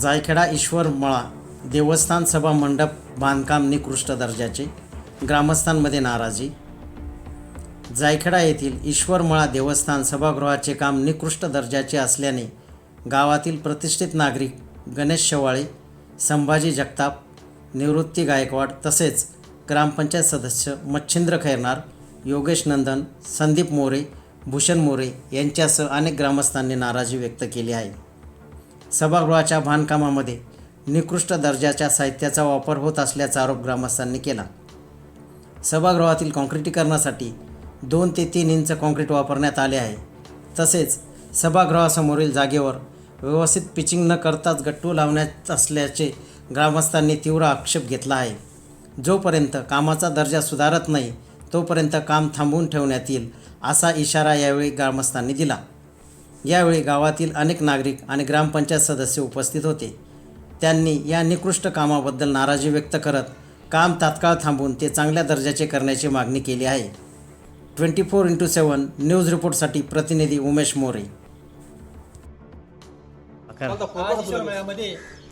जायखेडा ईश्वर मळा देवस्थान सभा मंडप बांधकाम निकृष्ट दर्जाचे ग्रामस्थांमध्ये नाराजी. जायखेडा येथील ईश्वरमळा देवस्थान सभागृहाचे काम निकृष्ट दर्जाचे असल्याने गावातील प्रतिष्ठित नागरिक गणेश शेवाळे संभाजी जगताप निवृत्ती गायकवाड तसेच ग्रामपंचायत सदस्य मच्छिंद्र खैरनार योगेश नंदन संदीप मोरे भूषण मोरे यांच्यासह अनेक ग्रामस्थांनी नाराजी व्यक्त केली आहे. सभागृहाच्या बांधकामामध्ये निकृष्ट दर्जाच्या साहित्याचा वापर होत असल्याचा आरोप ग्रामस्थांनी केला. सभागृहातील काँक्रिटीकरणासाठी दोन ते तीन इंच काँक्रीट वापरण्यात आले आहे. तसेच सभागृहासमोरील जागेवर व्यवस्थित पिचिंग न करताच गट्टू लावण्यात असल्याचे ग्रामस्थांनी तीव्र आक्षेप घेतला आहे. जोपर्यंत कामाचा दर्जा सुधारत नाही तोपर्यंत काम थांबवून ठेवण्यात येईल असा इशारा यावेळी ग्रामस्थांनी दिला. यावेळी गावातील अनेक नागरिक आणि ग्रामपंचायत सदस्य उपस्थित होते. त्यांनी या निकृष्ट कामाबद्दल नाराजी व्यक्त करत काम तात्काळ थांबवून ते चांगल्या दर्जाचे करण्याची मागणी केली आहे. Twenty four into seven news रिपोर्टसाठी प्रतिनिधी उमेश मोरे. आज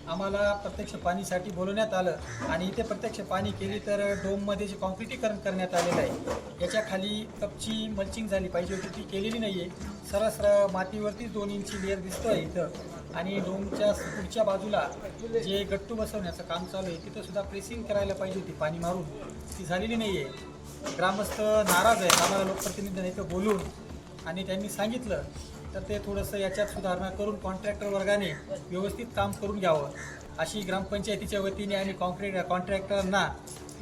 आम्हाला प्रत्यक्ष पाणीसाठी बोलवण्यात आलं आणि इथे प्रत्यक्ष पाणी केली तर डोममध्ये जे कॉन्क्रिटीकरण करण्यात आलेलं आहे याच्या खाली कपची मल्चिंग झाली पाहिजे होती ती केलेली नाही आहे सरळ मातीवरती मातीवरतीच दोन इंची लेअर दिसतोय इथं. आणि डोमच्या पुढच्या बाजूला जे गट्टू बसवण्याचं काम चालू आहे तिथं सुद्धा प्रेसिंग करायला पाहिजे होती पाणी मारून. ती झालेली नाही आहे ग्रामस्थ नाराज आहेत. आम्हाला लोकप्रतिनिधींना इथं बोलून आणि त्यांनी सांगितलं तर ते थोडंसं याच्यात सुधारणा करून कॉन्ट्रॅक्टर वर्गाने व्यवस्थित काम करून घ्यावं. अशी ग्रामपंचायतीच्या वतीने आणि कॉन्क्रीट कॉन्ट्रॅक्टरांना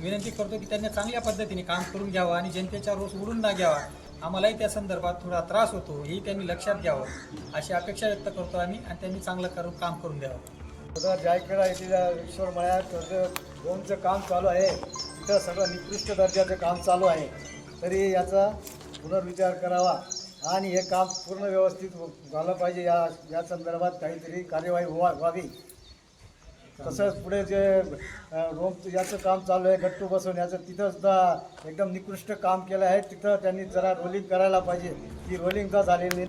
विनंती करतो की त्यांनी चांगल्या पद्धतीने काम करून घ्यावं आणि जनतेचा रोष उडून ना घ्यावा. आम्हालाही त्या संदर्भात थोडा त्रास होतो हेही त्यांनी लक्षात घ्यावं. अशी अपेक्षा व्यक्त करतो आम्ही आणि त्यांनी चांगलं करून काम करून द्यावं. सगळं जायखेडा येथील ईश्वर मळ्यात दोनचं काम चालू आहे. तिथं सगळं निकृष्ट दर्जाचं काम चालू आहे. तरी याचा पुनर्विचार करावा आणि हे काम पूर्ण व्यवस्थित झालं पाहिजे या या संदर्भात काहीतरी कार्यवाही व्हा व्हावी. तसंच पुढे जे रोम याचं काम चालू आहे गट्टू बसून तिथं सुद्धा एकदम निकृष्ट काम केलं आहे. तिथं त्यांनी जरा रोलिंग करायला पाहिजे. ती रोलिंग का झालेली नाही?